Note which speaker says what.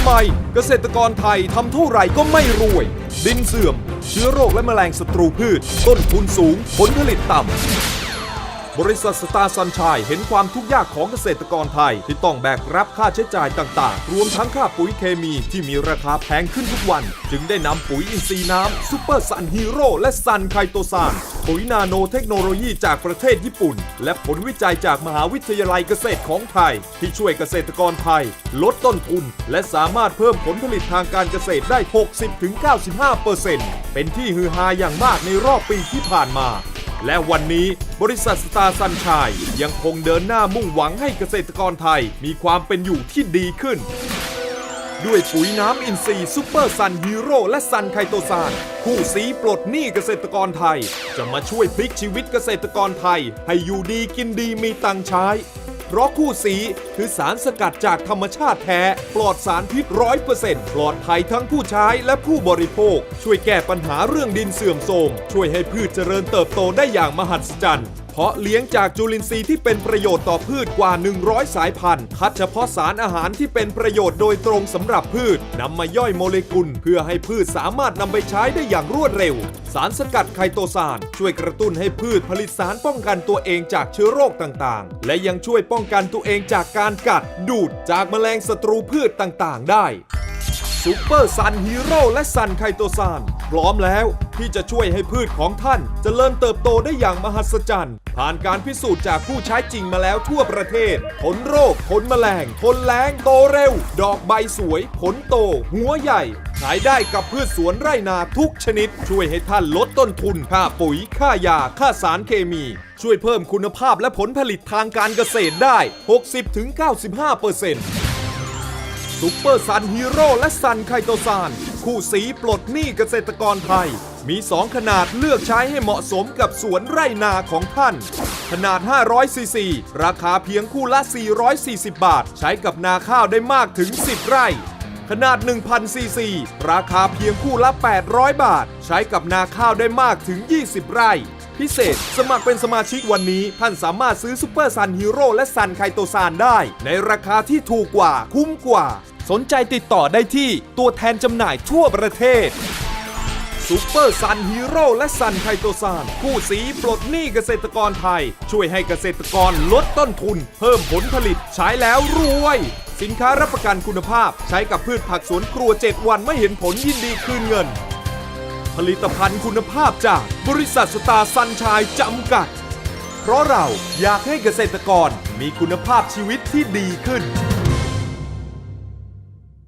Speaker 1: ำไมเกษตรกรไทยทำเท่าไหร่ก็ไม่รวย ดินเสื่อม เชื้อโรคและแมลงศัตรูพืช ต้นทุนสูง ผลผลิตต่ำ บริษัทสตาร์ซันชัยเห็นความทุกข์ยากของเกษตรกรไทย ที่ต้องแบกรับค่าใช้จ่ายต่างๆ รวมทั้งค่าปุ๋ยเคมีที่มีราคาแพงขึ้นทุกวัน จึงได้นำปุ๋ยอินทรีย์น้ำซูเปอร์ซันฮีโร่และซันไคโตซานปุ๋ยนาโนเทคโนโลยีจากประเทศญี่ปุ่น และผลวิจัยจากมหาวิทยาลัยเกษตรของไทย ที่ช่วยเกษตรกรไทย ลดต้นทุน และสามารถเพิ่มผลผลิตทางการเกษตรได้ 60-95%เป็นที่ฮือฮาอย่างมากในรอบปีที่ผ่านมา และวันนี้บริษัทสตาร์ซันชัยยังคงเดินหน้ามุ่งหวังให้เกษตรกรไทยมีความเป็นอยู่ที่ดีขึ้น ด้วยปุ๋ยน้ำอินทรีย์ซูเปอร์ซันฮีโร่และซันไคโตซานคู่สีปลดหนี้เกษตรกรไทย จะมาช่วยพลิกชีวิตเกษตรกรไทย ให้อยู่ดีกินดีมีตังค์ใช้ เพราะคู่สีคือสารสกัดจากธรรมชาติแท้ ปลอดสารพิษร้อยเปอร์เซ็นต์ปลอดภัยทั้งผู้ใช้และผู้บริโภค ช่วยแก้ปัญหาเรื่องดินเสื่อมโทรมช่วยให้พืชเจริญเติบโตได้อย่างมหัศจรรย์ เพราะเลี้ยงจากจุลินทรีย์ที่เป็นประโยชน์ต่อพืชกว่า 100 สายพันธุ์ คัดเฉพาะสารอาหารที่เป็นประโยชน์โดยตรงสำหรับพืชนำมาย่อยโมเลกุล เพื่อให้พืชสามารถนำไปใช้ได้อย่างรวดเร็ว สารสกัดไคโตซานช่วยกระตุ้นให้พืชผลิตสารป้องกันตัวเองจากเชื้อโรคต่างๆ และยังช่วยป้องกันตัวเองจากการกัด ดูดจากแมลงศัตรูพืชต่างๆ ได้ซูเปอร์ซันฮีโร่และซันไคโตซาน พร้อมแล้วที่จะช่วยให้พืชของท่านจเจริญเติบโตได้อย่างมหัศจรรย์ ผ่านการพิสูจน์จากผู้ใช้จริงมาแล้วทั่วประเทศผลโรคผลแมลงผลแรงโตเร็ว ดอกใบสวย ผลโต หัวใหญ่ ขายได้กับพืชสวนไร่นาทุกชนิด ช่วยให้ท่านลดต้นทุน ค่าปุ๋ย ค่ายา ค่าสารเคมี ช่วยเพิ่มคุณภาพและผลผลิตทางการเกษตรได้ 60-95%ซูเปอร์ซันฮีโร่และซันไคโตซาน คู่สีปลดหนี้เกษตรกรไทย มี 2 ขนาดเลือกใช้ให้เหมาะสมกับสวนไร่นาของท่าน ขนาด 500ซีซีราคาเพียงคู่ละ 440 บาท ใช้กับนาข้าวได้มากถึง 10 ไร่ ขนาด 1,000ซีซีราคาเพียงคู่ละ 800 บาท ใช้กับนาข้าวได้มากถึง 20 ไร่พิเศษ สมัครเป็นสมาชิกวันนี้ ท่านสามารถซื้อซูเปอร์ซันฮีโร่และซันไคโตซานได้ ในราคาที่ถูกกว่าคุ้มกว่า สนใจติดต่อได้ที่ตัวแทนจำหน่ายทั่วประเทศซูเปอร์ซันฮีโร่และซันไคโตซานคู่สีปลดหนี้เกษตรกรไทย ช่วยให้เกษตรกรลดต้นทุน เพิ่มผลผลิตใช้แล้วรวย สินค้ารับประกันคุณภาพ ใช้กับพืชผักสวนครัว 7 วันไม่เห็นผลยินดีคืนเงิน ผลิตภัณฑ์คุณภาพจากบริษัทสตาร์ซันชัยจำกัด เพราะเราอยากให้เกษตรกรมีคุณภาพชีวิตที่ดีขึ้น